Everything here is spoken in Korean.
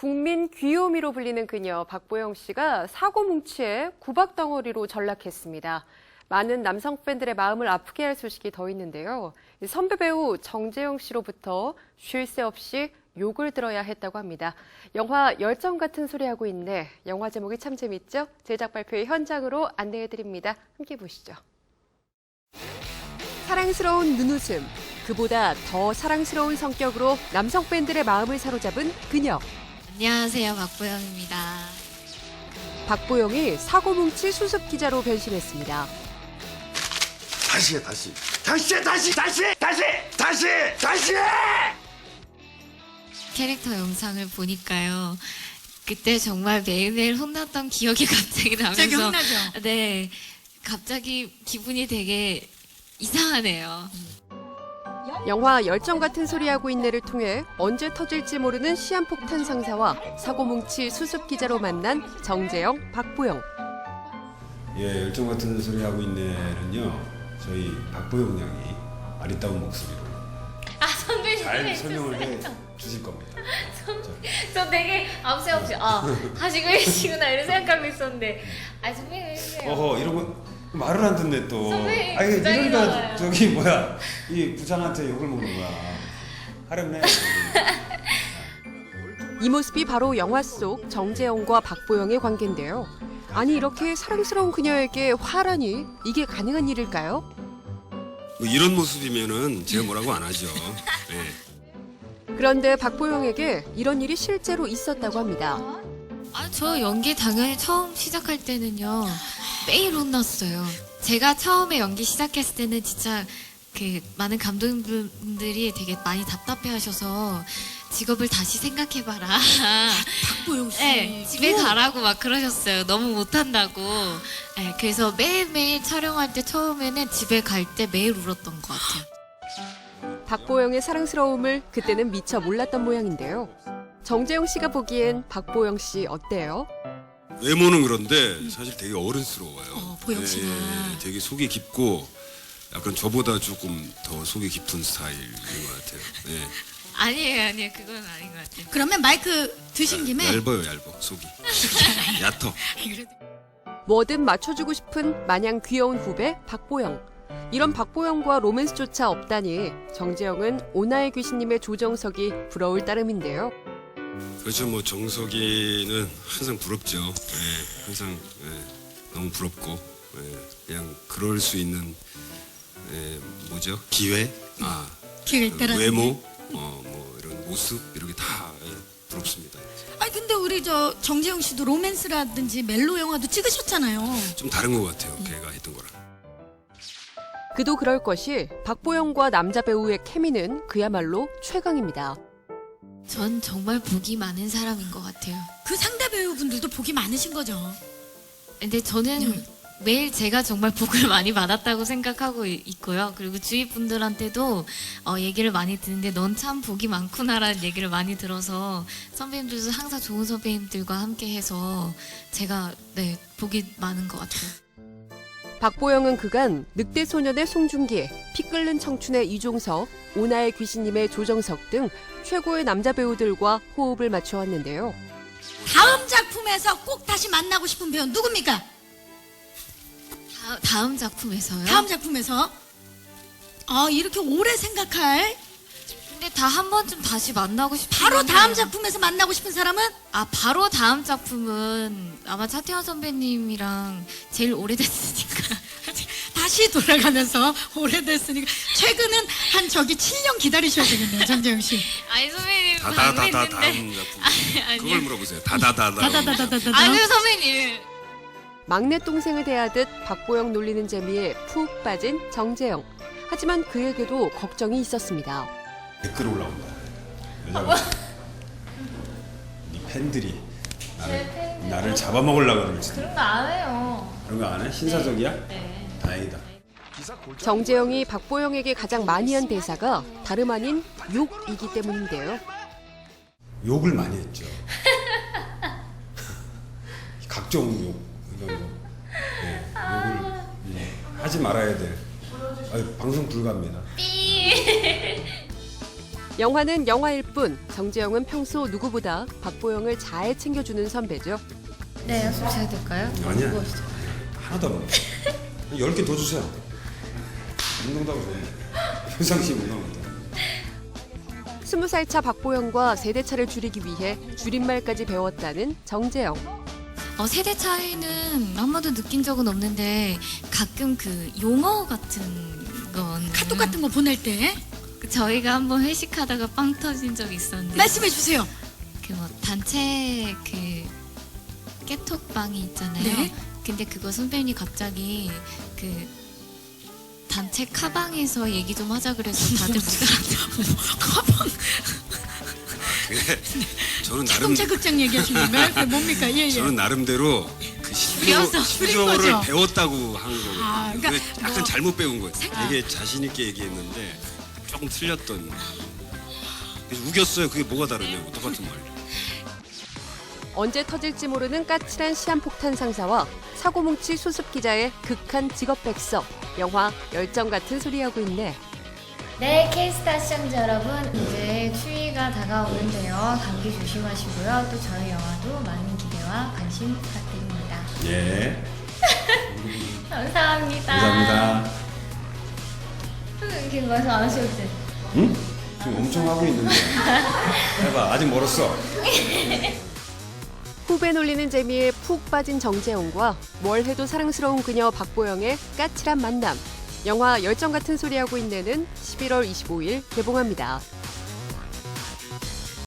국민 귀요미로 불리는 그녀 박보영 씨가 사고 뭉치에 구박 덩어리로 전락했습니다. 많은 남성 팬들의 마음을 아프게 할 소식이 더 있는데요. 선배 배우 정재영 씨로부터 쉴 새 없이 욕을 들어야 했다고 합니다. 영화 열정 같은 소리 하고 있네. 영화 제목이 참 재밌죠? 제작 발표의 현장으로 안내해 드립니다. 함께 보시죠. 사랑스러운 눈웃음, 그보다 더 사랑스러운 성격으로 남성 팬들의 마음을 사로잡은 그녀. 안녕하세요, 박보영입니다. 박보영이 사고뭉치 수습 기자로 변신했습니다. 다시 해 다시 다시 해 다시 다시 다시 다시 다시 캐릭터 영상을 보니까요. 그때 정말 매일매일 혼났던 기억이 갑자기 나면서 갑자기 혼나죠? 네. 갑자기 기분이 되게 이상하네요. 영화 열정 같은 소리 하고 있네를 통해 언제 터질지 모르는 시한폭탄 상사와 사고뭉치 수습 기자로 만난 정재영, 박보영. 예, 열정 같은 소리 하고 있네는요. 저희 박보영 양이 아리따운 목소리로 아, 선배님. 잘 설명을 해 주실 겁니다. 저 되게 아무 생각 없이, 아, 하시고 계시구나, 이런 생각하고 있었는데. 아, 선배님 해주세요. 어허, 이러고 말을 안 듣네 또. 선배님, 아니, 부장이 이러니까 나와요. 저기 뭐야, 이 부장한테 욕을 먹는 거야. 하렵네. 이 모습이 바로 영화 속 정재영과 박보영의 관계인데요. 아니 이렇게 사랑스러운 그녀에게 화라니 이게 가능한 일일까요? 뭐 이런 모습이면은 제가 뭐라고 안 하죠. 예. 그런데 박보영에게 이런 일이 실제로 있었다고 합니다. 아, 저 연기 당연히 처음 시작할 때는요. 매일 혼났어요. 제가 처음에 연기 시작했을 때는 진짜 그 많은 감독님들이 되게 많이 답답해 하셔서 직업을 다시 생각해봐라. 박보영 씨. 네, 집에 가라고 막 그러셨어요. 너무 못한다고. 네, 그래서 매일매일 촬영할 때 처음에는 집에 갈 때 매일 울었던 것 같아요. 박보영의 사랑스러움을 그때는 미처 몰랐던 모양인데요. 정재영 씨가 보기엔 박보영 씨 어때요? 외모는 그런데 사실 되게 어른스러워요. 어, 보영 씨가. 예, 되게 속이 깊고 약간 저보다 조금 더 속이 깊은 스타일인 것 같아요. 예. 아니에요, 아니에요. 그건 아닌 것 같아요. 그러면 마이크 드신 김에 얇아요, 얇아 속이. 얕어. 그래도 뭐든 맞춰주고 싶은 마냥 귀여운 후배 박보영. 이런 박보영과 로맨스조차 없다니 정재영은 오나의 귀신님의 조정석이 부러울 따름인데요. 그렇죠. 뭐 정석이는 항상 부럽죠. 예, 항상 예, 너무 부럽고 예, 그냥 그럴 수 있는 예, 뭐죠? 기회, 아 기회를 그 따라. 외모, 어, 뭐 이런 모습 이런 게다 예, 부럽습니다. 아니 근데 우리 저 정재영 씨도 로맨스라든지 멜로 영화도 찍으셨잖아요. 좀 다른 것 같아요. 걔가 했던 거랑. 그도 그럴 것이 박보영과 남자 배우의 케미는 그야말로 최강입니다. 전 정말 복이 많은 사람인 것 같아요. 그 상대 배우분들도 복이 많으신 거죠. 근데 저는 매일 제가 정말 복을 많이 받았다고 생각하고 이- 있고요. 그리고 주위 분들한테도 어, 얘기를 많이 듣는데 넌 참 복이 많구나라는 얘기를 많이 들어서 선배님들도 항상 좋은 선배님들과 함께해서 제가 네 복이 많은 것 같아요. 박보영은 그간 늑대 소년의 송중기, 피 끓는 청춘의 이종석, 오나의 귀신님의 조정석 등 최고의 남자 배우들과 호흡을 맞춰왔는데요. 다음 작품에서 꼭 다시 만나고 싶은 배우 누굽니까? 다, 다음 작품에서요? 다음 작품에서 아 이렇게 오래 생각할 근데 다 한 번쯤 다시 만나고 싶은 바로 다음 작품에서 만나고 싶은 사람은 아 바로 다음 작품은 아마 차태현 선배님이랑 제일 오래됐으니까 다시 돌아가면서 오래됐으니까 최근은 한 저기 7년 기다리셔야 되겠네요 정재영 씨. 아니 선배님 다다다다 방금 다음 했는데 작품. 아니요. 그걸 물어보세요. 다다다다. 다다다다다다. 아니요 선배님 막내 동생을 대하듯 박보영 놀리는 재미에 푹 빠진 정재영. 하지만 그에게도 걱정이 있었습니다. 댓글 올라온다. 여자가 네 팬들이 나를, 나를 잡아먹으려고 그러지. 그런 거 안 해요 그런 거 안 해? 신사적이야? 네. 다행이다. 정재영이 박보영에게 가장 많이 한 대사가 다름 아닌 욕이기 때문인데요. 욕을 많이 했죠. 각종 욕, 이런 거. 네, 욕을 예, 하지 말아야 될. 아유, 방송 불가합니다. 영화는 영화일 뿐 정재영은 평소 누구보다 박보영을 잘 챙겨주는 선배죠. 네, 약속 잘 될까요? 아니야. 무거우시죠? 하나도 안 먹어. 10개 더 주세요. 운동다고 해. 평상시 운동한다. 스무 살차 박보영과 세대 차를 줄이기 위해 줄임말까지 배웠다는 정재영. 어, 세대 차이는 한 번도 느낀 적은 없는데 가끔 그 용어 같은 건 카톡 같은 거 보낼 때 저희가 한번 회식하다가 빵 터진 적이 있었는데 말씀해 주세요. 그 뭐 단체 그 깨톡방이 있잖아요. 네. 근데 그거 선배님이 갑자기 그 단체 카방에서 얘기 좀 하자 그래서 다들 못 알아듣고 가방 저는 나름 자동차 극장 얘기하시는? 그게 뭡니까? 예, 예. 저는 나름대로 그. 신조어를 거죠? 배웠다고 한 거거든요. 아, 그러니까 근데 약간 뭐- 잘못 배운 거예요. 되게 자신 있게 얘기했는데 조금 틀렸던. 그래서 우겼어요. 그게 뭐가 다르냐고 똑같은 말. 언제 터질지 모르는 까칠한 시한폭탄 상사와 사고뭉치 수습 기자의 극한 직업 백석. 영화 열정 같은 소리하고 있네. 네, K스타 시청자 여러분, 이제 추위가 다가오는데요. 감기 조심하시고요. 또 저희 영화도 많은 기대와 관심 부탁드립니다. 예. 감사합니다. 이렇 게 말씀 안 하셔도 돼. 응? 지금 엄청 하고 있는데. 해봐. 아직 멀었어. 후배 놀리는 재미에 푹 빠진 정재영과 뭘 해도 사랑스러운 그녀 박보영의 까칠한 만남. 영화 열정 같은 소리하고 있네는 11월 25일 개봉합니다.